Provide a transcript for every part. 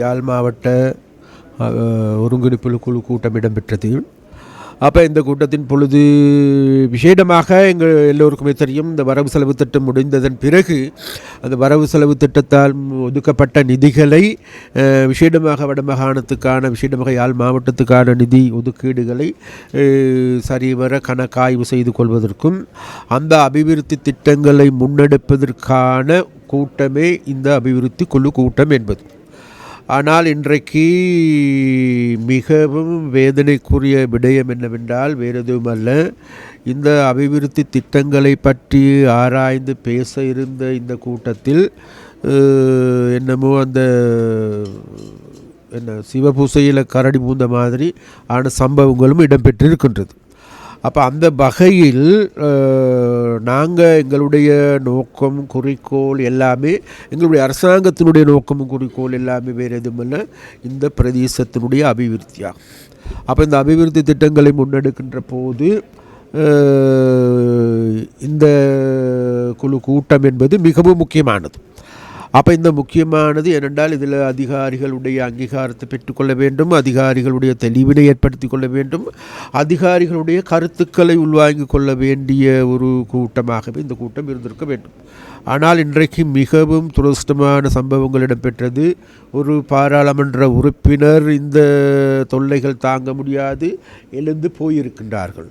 யாழ் மாவட்ட ஒருங்கிணைப்பு குழு கூட்டம் இடம்பெற்றது. அப்போ இந்த கூட்டத்தின் பொழுது விசேடமாக எங்கள் எல்லோருக்குமே தெரியும் இந்த வரவு செலவு திட்டம் முடிந்ததன் பிறகு அந்த வரவு செலவு திட்டத்தால் ஒதுக்கப்பட்ட நிதிகளை விசேடமாக வடமாகாணத்துக்கான விசேடமாக யாழ் மாவட்டத்துக்கான நிதி ஒதுக்கீடுகளை சரிவர கணக்காய்வு செய்து கொள்வதற்கும் அந்த அபிவிருத்தி திட்டங்களை முன்னெடுப்பதற்கான கூட்டமே இந்த அபிவிருத்தி குழு கூட்டம் என்பது. ஆனால் இன்றைக்கு மிகவும் வேதனைக்குரிய விடயம் என்னவென்றால் வேறு எதுவும் அல்ல இந்த அபிவிருத்தி திட்டங்களை பற்றி ஆராய்ந்து பேச இருந்த இந்த கூட்டத்தில் என்னமோ அந்த என்ன சிவபூசையில் கரடி பூந்த மாதிரி ஆன சம்பவங்களும் இடம்பெற்றிருக்கின்றது. அப்போ அந்த வகையில் நாங்கள் எங்களுடைய நோக்கம் குறிக்கோள் எல்லாமே எங்களுடைய அரசாங்கத்தினுடைய நோக்கமும் குறிக்கோள் எல்லாமே வேறு எதுவுமில்ல இந்த பிரதேசத்தினுடைய அபிவிருத்தியாகும் அப்போ இந்த அபிவிருத்தி திட்டங்களை முன்னெடுக்கின்ற போது இந்த குழு கூட்டம் என்பது மிகவும் முக்கியமானது. அப்போ இந்த முக்கியமானது ஏனென்றால் இதில் அதிகாரிகளுடைய அங்கீகாரத்தை பெற்றுக்கொள்ள வேண்டும் அதிகாரிகளுடைய தெளிவினை ஏற்படுத்தி கொள்ள வேண்டும் அதிகாரிகளுடைய கருத்துக்களை உள்வாங்கிக் கொள்ள வேண்டிய ஒரு கூட்டமாகவே இந்த கூட்டம் இருந்திருக்க வேண்டும். ஆனால் இன்றைக்கு மிகவும் துரதிருஷ்டமான சம்பவங்கள் இடம்பெற்றது. ஒரு பாராளுமன்ற உறுப்பினர் இந்த தொல்லைகள் தாங்க முடியாது எழுந்து போயிருக்கின்றார்கள்.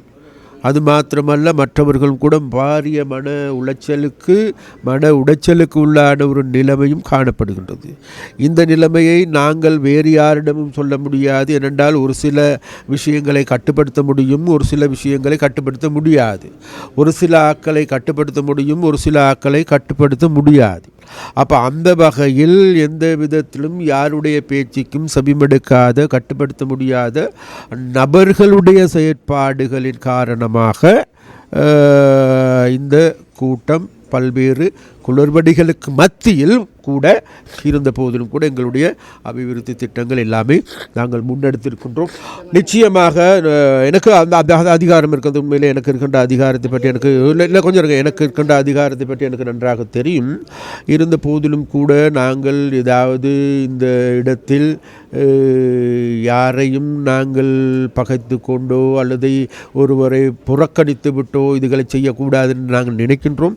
அது மாத்திரமல்ல மற்றவர்கள் கூட பாரிய மன உளைச்சலுக்கு மன உடைச்சலுக்கு உள்ளான ஒரு நிலைமையும் காணப்படுகின்றது. இந்த நிலைமையை நாங்கள் வேறு யாரிடமும் சொல்ல முடியாது. ஏனென்றால் ஒரு சில விஷயங்களை கட்டுப்படுத்த முடியும் ஒரு சில விஷயங்களை கட்டுப்படுத்த முடியாது. ஒரு சில ஆக்களை கட்டுப்படுத்த முடியும் ஒரு சில ஆக்களை கட்டுப்படுத்த முடியாது. அப்போ அந்த வகையில் எந்த விதத்திலும் யாருடைய பேச்சுக்கும் செபிமெடுக்காத கட்டுப்படுத்த முடியாத நபர்களுடைய செயற்பாடுகளின் காரணமாக இந்த கூட்டம் பல்வேறு குளறுபடிகளுக்கு மத்தியில் கூட இருந்த போதிலும் கூட எங்களுடைய அபிவிருத்தி திட்டங்கள் எல்லாமே நாங்கள் முன்னெடுத்திருக்கின்றோம். நிச்சயமாக எனக்கு அந்த அதிகாரம் இருக்கிறது உண்மையில் எனக்கு இருக்கின்ற அதிகாரத்தை பற்றி எனக்கு இல்லை இல்லை கொஞ்சம் இருங்க. எனக்கு இருக்கின்ற அதிகாரத்தை பற்றி எனக்கு நன்றாக தெரியும். இருந்த போதிலும் கூட நாங்கள் ஏதாவது இந்த இடத்தில் யாரையும் நாங்கள் பகைத்து கொண்டோ அல்லது ஒருவரை புறக்கணித்து விட்டோ இதுகளை செய்யக்கூடாது என்று நாங்கள் நினைக்கின்றோம்.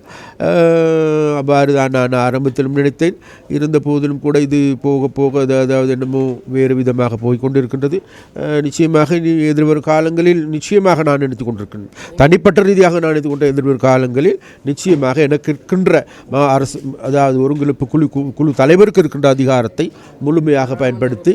அவ்வாறு தான் நான் ஆரம்பத்திலும் நினைத்தேன். இருந்த போதிலும் கூட இது போக போக அது- அதாவது என்னமோ வேறு விதமாக போய் கொண்டிருக்கின்றது நிச்சயமாக இனி எதிர்வரும் காலங்களில் நிச்சயமாக நான் நினைத்து கொண்டிருக்கிறேன் தனிப்பட்ட ரீதியாக நான் நினைத்து கொண்ட எதிர்வரும் காலங்களில் நிச்சயமாக எனக்கு இருக்கின்ற மா- அரசு அதாவது ஒருங்கிணைப்பு குழு குழு தலைவருக்கு இருக்கின்ற அதிகாரத்தை முழுமையாக பயன்படுத்தி